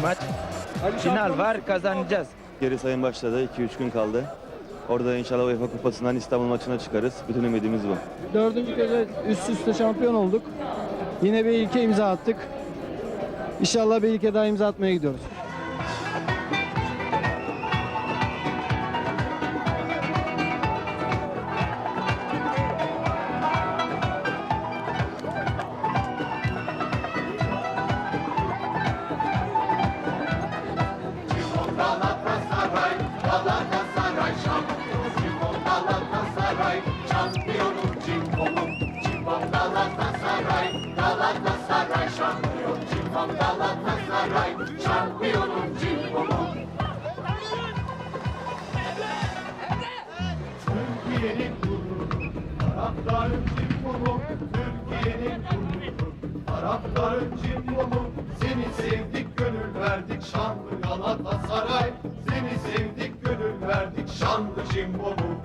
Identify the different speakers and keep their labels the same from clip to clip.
Speaker 1: maç. Final var kazanacağız.
Speaker 2: Geri sayım başladı. 2-3 gün kaldı. Orada inşallah UEFA Kupası'ndan İstanbul maçına çıkarız. Bütün ümidimiz bu.
Speaker 3: Dördüncü kez üst üste şampiyon olduk. Yine bir ilke imza attık. İnşallah bir ilke daha imza atmaya gidiyoruz.
Speaker 4: Türkiye'nin gururu, taraftarın cimbomu, Türkiye'nin gururu, taraftarın cimbomu. Seni sevdik, gönül verdik, şanlı Galatasaray. Seni sevdik, gönül verdik, şanlı cimbomu.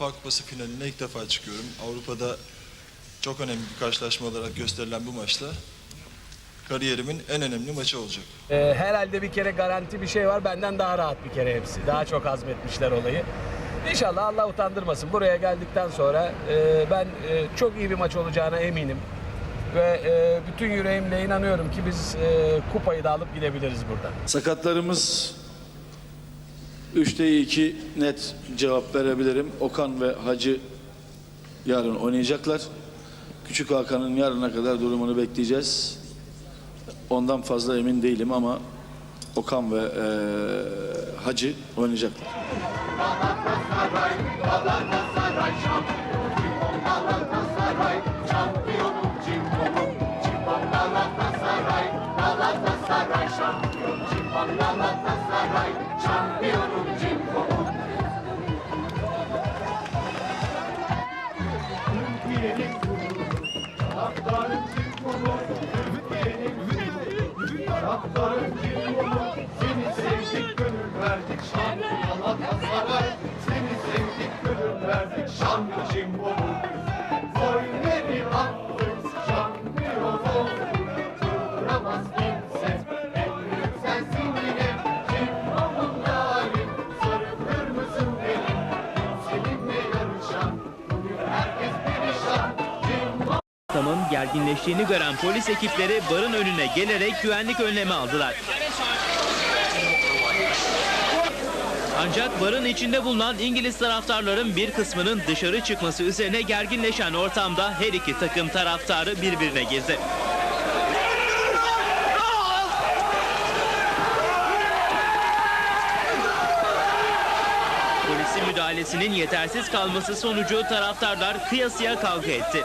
Speaker 5: UEFA Kupası finaline ilk defa çıkıyorum. Avrupa'da çok önemli bir karşılaşma olarak gösterilen bu maçta kariyerimin en önemli maçı olacak.
Speaker 6: Ee, herhalde bir kere garanti bir şey var. Benden daha rahat bir kere hepsi. Daha çok hazmetmişler olayı. İnşallah Allah utandırmasın. Buraya geldikten sonra e, ben e, çok iyi bir maç olacağına eminim. Ve e, bütün yüreğimle inanıyorum ki biz e, kupayı da alıp gidebiliriz buradan.
Speaker 7: Sakatlarımız 3'te 2 net cevap verebilirim. Okan ve Hacı yarın oynayacaklar. Küçük Hakan'ın yarına kadar durumunu bekleyeceğiz. Ondan fazla emin değilim ama Okan ve eee, Hacı oynayacaklar.
Speaker 4: Şampiyon. Galatasaray, şampiyonum cimbomum. Türkiye'nin gururu, taraftarın cimbomu. Türkiye'nin gururu, taraftarın cimbomu. Seni sevdik, gönül verdik, şanlı Galatasaray. Seni sevdik, gönül verdik, şanlı cimbomu.
Speaker 8: Gerginleştiğini gören polis ekipleri barın önüne gelerek güvenlik önlemi aldılar. Ancak barın içinde bulunan İngiliz taraftarların bir kısmının dışarı çıkması üzerine gerginleşen ortamda her iki takım taraftarı birbirine girdi. Polisin müdahalesinin yetersiz kalması sonucu taraftarlar kıyasıya kavga etti.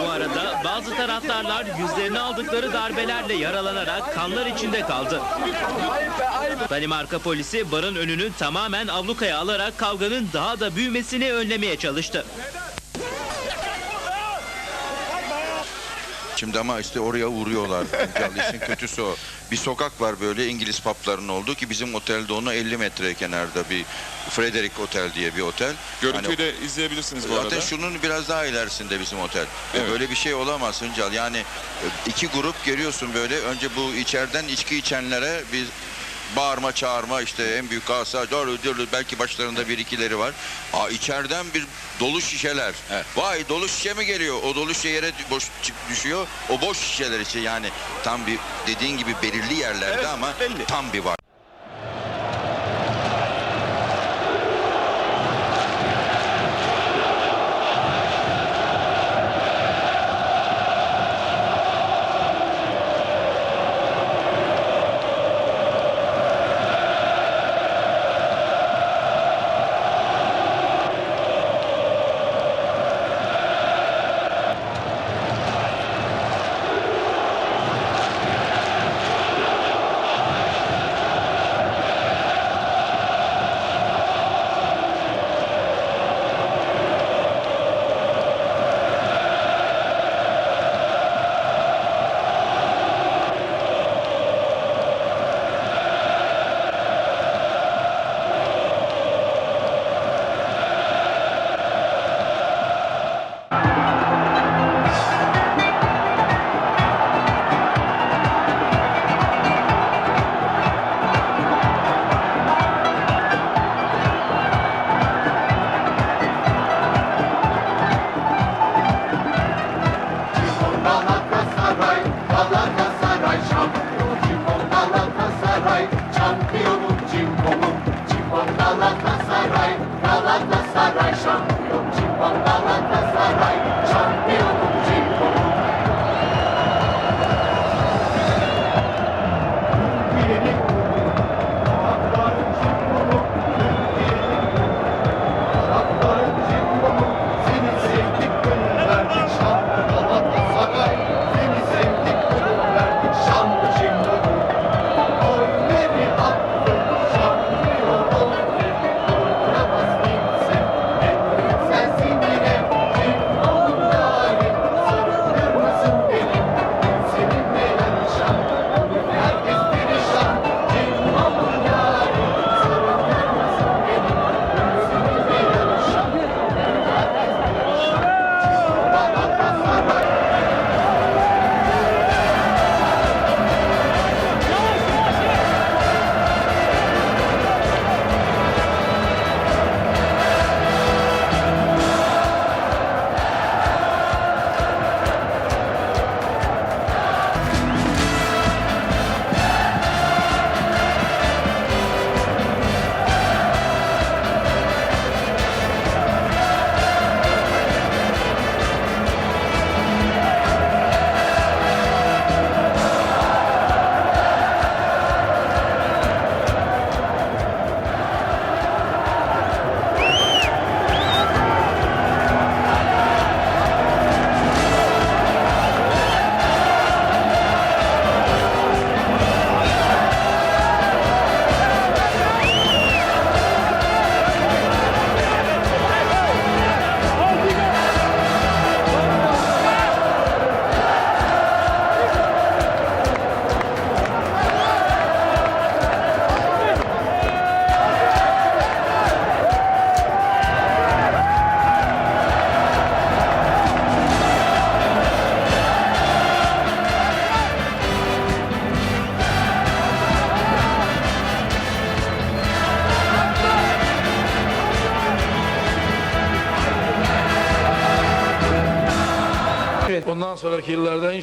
Speaker 8: Bu arada bazı taraftarlar yüzlerine aldıkları darbelerle yaralanarak kanlar içinde kaldı. Danimarka polisi barın önünü tamamen ablukaya alarak kavganın daha da büyümesini önlemeye çalıştı.
Speaker 9: Şimdi ama işte oraya uğruyorlar. Güncel işin kötüsü o. Bir sokak var böyle İngiliz papların olduğu ki bizim otelde onu 50 metre kenarda bir Frederick Otel diye bir otel.
Speaker 10: Görüntüyü
Speaker 9: Hani-
Speaker 10: de izleyebilirsiniz bu
Speaker 9: Zaten
Speaker 10: arada.
Speaker 9: şunun biraz daha ilerisinde bizim otel.
Speaker 10: Evet.
Speaker 9: Böyle bir şey olamaz Hıncal. Yani e, iki grup geliyorsun böyle. Önce bu içeriden içki içenlere bir bağırma çağırma işte en büyük gasa belki başlarında bir ikileri var. Aa, içeriden bir dolu şişeler. Vay dolu şişe mi geliyor? O dolu şişe yere boş düşüyor. O boş şişeler için yani tam bir dediğin gibi belirli yerlerde ama tam bir var.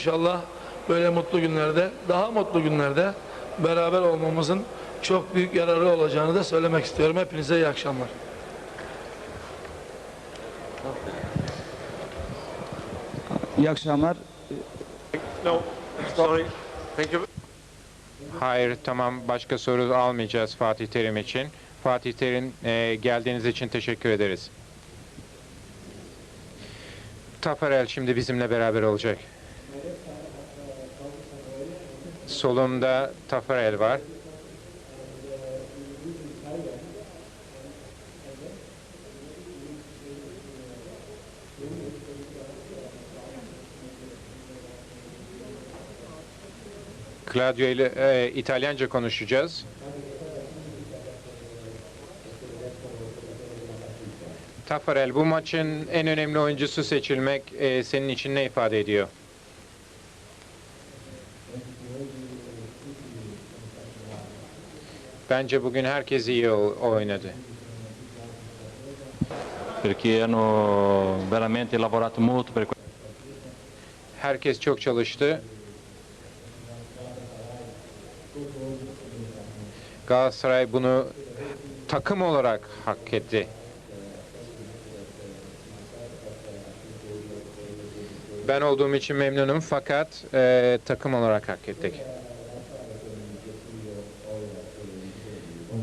Speaker 10: İnşallah böyle mutlu günlerde, daha mutlu günlerde beraber olmamızın çok büyük yararı olacağını da söylemek istiyorum. Hepinize iyi akşamlar.
Speaker 1: İyi akşamlar.
Speaker 10: No, sorry. Thank you.
Speaker 11: Hayır tamam başka soru almayacağız Fatih Terim için. Fatih Terim e, geldiğiniz için teşekkür ederiz. Tafarel şimdi bizimle beraber olacak. Solumda Tafarel var. Claudio ile e, İtalyanca konuşacağız. Tafarel bu maçın en önemli oyuncusu seçilmek e, senin için ne ifade ediyor? Bence bugün herkes iyi oynadı.
Speaker 12: perché hanno veramente lavorato molto per
Speaker 11: Herkes çok çalıştı. Galatasaray bunu takım olarak hak etti. Ben olduğum için memnunum fakat e, takım olarak hak ettik.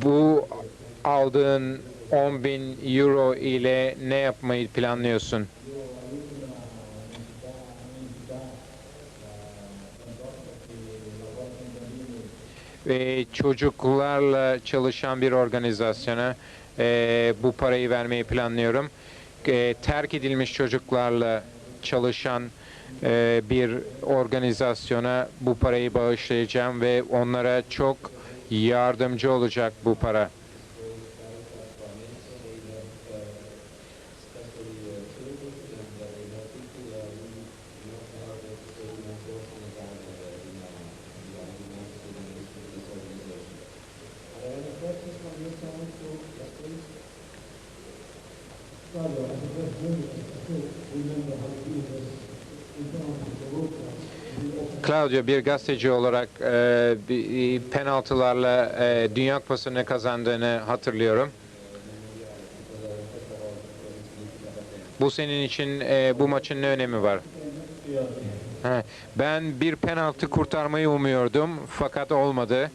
Speaker 11: Bu aldığın 10 bin euro ile ne yapmayı planlıyorsun? ve çocuklarla çalışan bir organizasyona e, bu parayı vermeyi planlıyorum. E, terk edilmiş çocuklarla çalışan e, bir organizasyona bu parayı bağışlayacağım ve onlara çok yardımcı olacak bu para. Claudio bir gazeteci olarak e, penaltılarla e, Dünya Kupası'nı kazandığını hatırlıyorum. Bu senin için e, bu maçın ne önemi var? Ben bir penaltı kurtarmayı umuyordum fakat olmadı.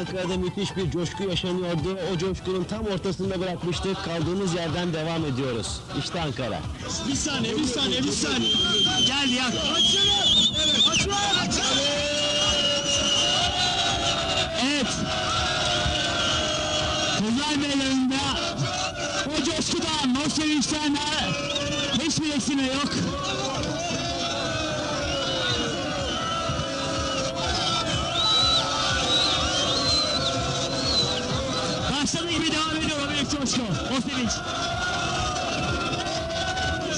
Speaker 13: Ankara'da müthiş bir coşku yaşanıyordu. O coşkunun tam ortasında bırakmıştık. Kaldığımız yerden devam ediyoruz. İşte Ankara.
Speaker 4: Bir saniye, bir saniye, bir saniye. Gel ya. Açın! Açın!
Speaker 13: Evet. Kızlar meydanında o coşkudan, o sevinçten hiçbir eksime yok. Ediyor o büyük coşku, o sevinç.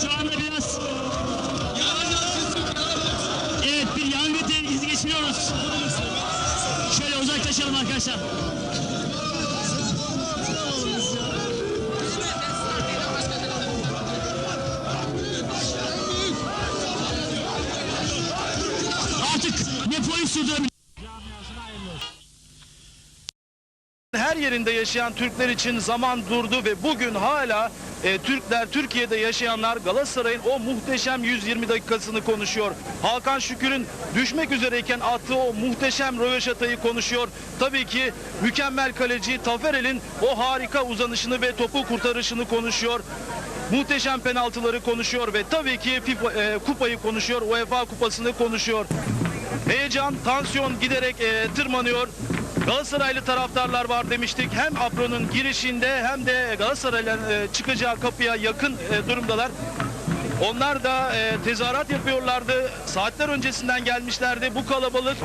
Speaker 13: Şu anda biraz... Evet bir yangın tehlikesi geçiriyoruz. Şöyle uzaklaşalım arkadaşlar.
Speaker 14: Yerinde yaşayan Türkler için zaman durdu ve bugün hala e, Türkler, Türkiye'de yaşayanlar Galatasaray'ın o muhteşem 120 dakikasını konuşuyor. Hakan Şükür'ün düşmek üzereyken attığı o muhteşem röveşatayı konuşuyor. Tabii ki mükemmel kaleci Taferel'in o harika uzanışını ve topu kurtarışını konuşuyor. Muhteşem penaltıları konuşuyor ve tabii ki FIFA, e, kupayı konuşuyor, UEFA kupasını konuşuyor. Heyecan, tansiyon giderek e, tırmanıyor. Galatasaraylı taraftarlar var demiştik. Hem Afro'nun girişinde hem de Galatasaray'ın e, çıkacağı kapıya yakın e, durumdalar. Onlar da e, tezahürat yapıyorlardı. Saatler öncesinden gelmişlerdi. Bu kalabalık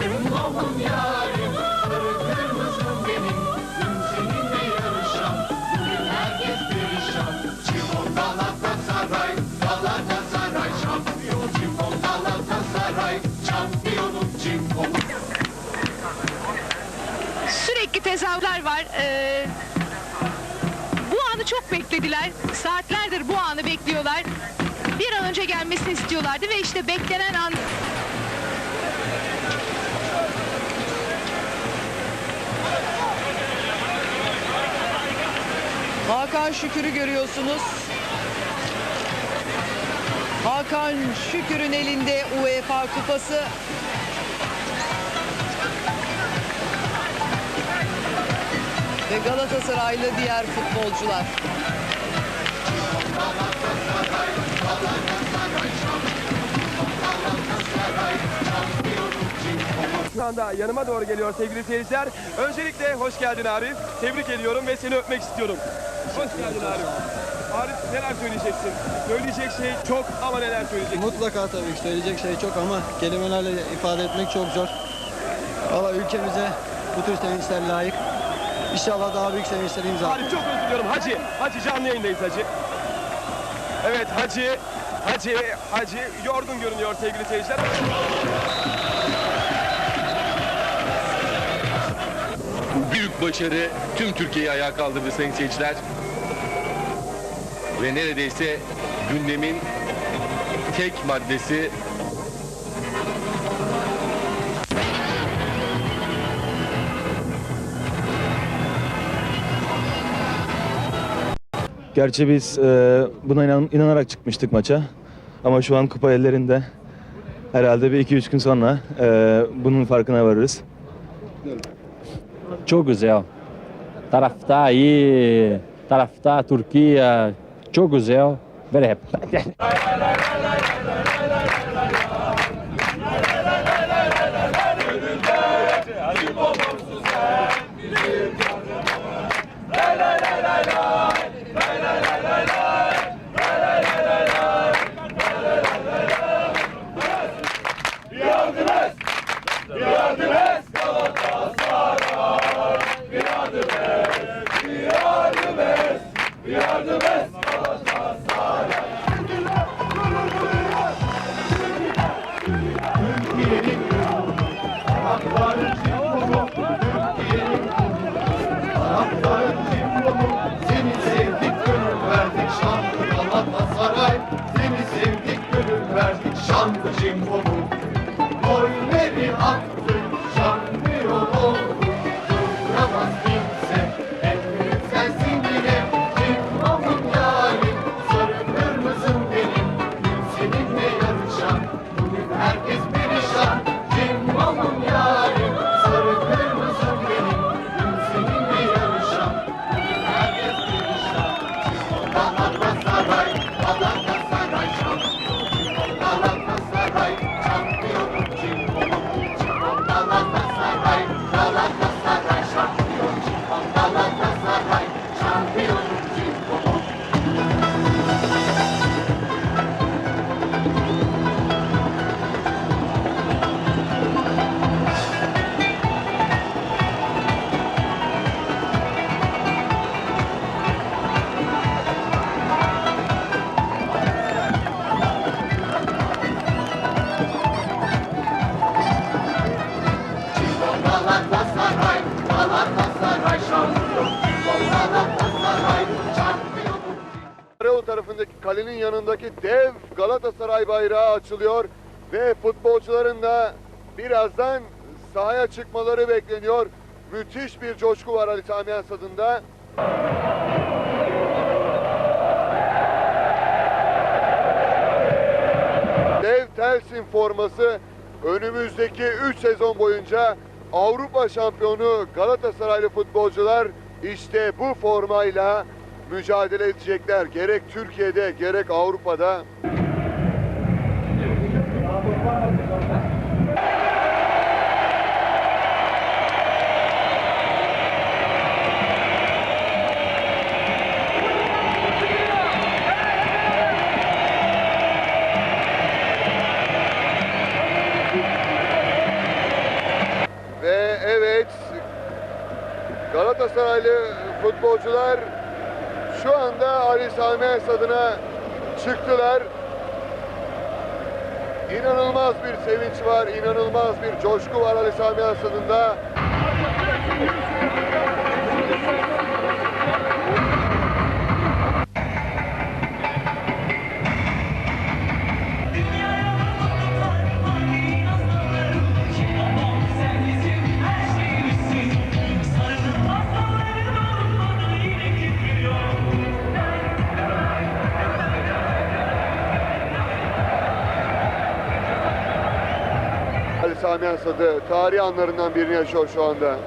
Speaker 15: tezahürler var. Ee, bu anı çok beklediler. Saatlerdir bu anı bekliyorlar. Bir an önce gelmesini istiyorlardı ve işte beklenen an
Speaker 16: Hakan Şükür'ü görüyorsunuz. Hakan Şükür'ün elinde UEFA kupası. Ve Galatasaraylı diğer futbolcular.
Speaker 17: Şu anda yanıma doğru geliyor sevgili seyirciler. Öncelikle hoş geldin Arif. Tebrik ediyorum ve seni öpmek istiyorum. Hoş geldin Arif. Arif neler söyleyeceksin? Söyleyecek şey çok ama neler söyleyeceksin?
Speaker 3: Mutlaka tabii ki söyleyecek şey çok ama kelimelerle ifade etmek çok zor. Valla ülkemize bu tür sevinçler layık. İnşallah daha büyük sevinçler imza
Speaker 17: Arif çok özür diliyorum. Hacı, Hacı canlı yayındayız Hacı. Evet Hacı, Hacı, Hacı yorgun görünüyor sevgili seyirciler.
Speaker 18: Büyük başarı tüm Türkiye'yi ayağa kaldırdı sayın seyirciler. Ve neredeyse gündemin tek maddesi
Speaker 2: Gerçi biz e, buna inan- inanarak çıkmıştık maça. Ama şu an kupa ellerinde. Herhalde bir iki üç gün sonra e, bunun farkına varırız.
Speaker 12: Çok güzel. Taraftar iyi, taraftar Türkiye çok güzel. Very happy.
Speaker 4: Şanlı Galatasaray, Galatasaray şampiyon Galatasaray şampiyon
Speaker 19: Karayolu tarafındaki kalenin yanındaki dev Galatasaray bayrağı açılıyor ve futbolcuların da birazdan sahaya çıkmaları bekleniyor. Müthiş bir coşku var Ali Sami Yen stadında. Dev Telsin forması önümüzdeki 3 sezon boyunca Avrupa şampiyonu Galatasaraylı futbolcular işte bu formayla mücadele edecekler. Gerek Türkiye'de gerek Avrupa'da. Ve evet Galatasaraylı futbolcular şu anda Ali Sami Yen stadına çıktılar. İnanılmaz bir sevinç var, inanılmaz bir coşku var Ali Sami Yen Stadı tarihi anlarından birini yaşıyor şu anda.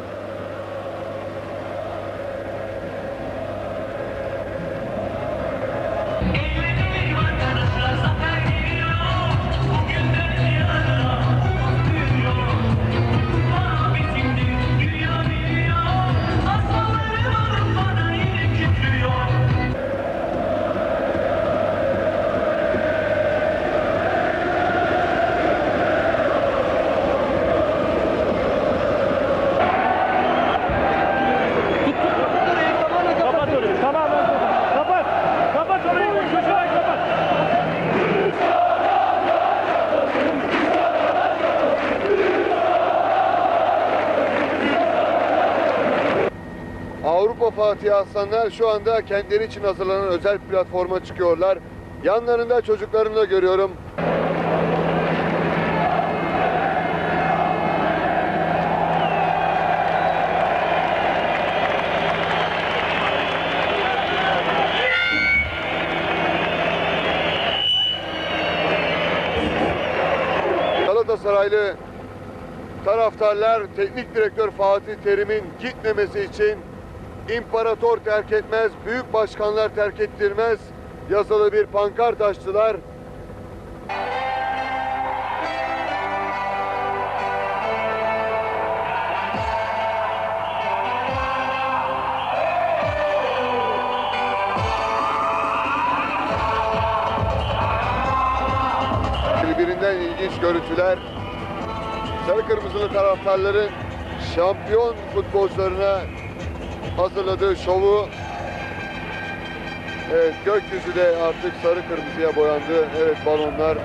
Speaker 19: Aslanlar şu anda kendileri için hazırlanan özel platforma çıkıyorlar. Yanlarında çocuklarını da görüyorum. Galatasaraylı taraftarlar teknik direktör Fatih Terim'in gitmemesi için imparator terk etmez, büyük başkanlar terk ettirmez yazılı bir pankart açtılar. Birbirinden ilginç görüntüler. Sarı kırmızılı taraftarların şampiyon futbolcularına hazırladığı şovu Evet gökyüzü de artık sarı kırmızıya boyandı. Evet balonlar